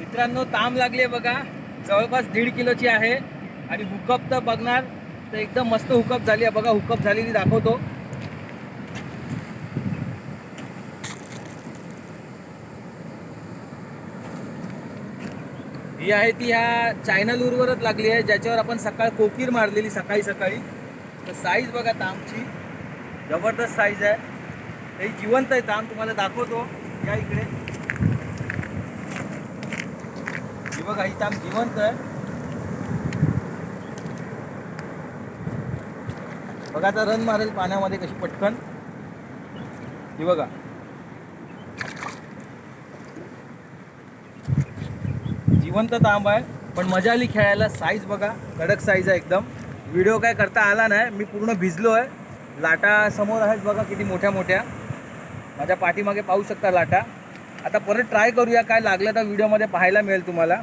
मित्रांनो ताम लागली आहे बघा. जवळपास दीड किलोची आहे. आणि हुकअप तर बघणार. तर एकदम मस्त हुकअप झाली आहे. बघा हुकअप झालेली दाखवतो. ही आहे ती ह्या चायना लूरवरच लागली आहे ज्याच्यावर आपण सकाळ कोकीर मारलेली सकाळी सकाळी. तर साईज बघा तामची जबरदस्त साईज आहे. ही जिवंत आहे ताम तुम्हाला दाखवतो. या इकडे. बघा ही आम जिवंत आहे. बघा आता रन मारेल पाण्यामध्ये कशी पटकन. ही बघा. जिवंत तांब आहे पण मजा आली खेळायला. साईज बघा कडक साईज आहे एकदम. व्हिडिओ काय करता आला नाही मी पूर्ण भिजलो आहे. लाटा समोर आहेत बघा किती मोठ्या मोठ्या माझ्या पाठीमागे पाहू शकता लाटा. आता परत ट्राय करूया काय लागलं तर व्हिडिओमध्ये पाहायला मिळेल तुम्हाला.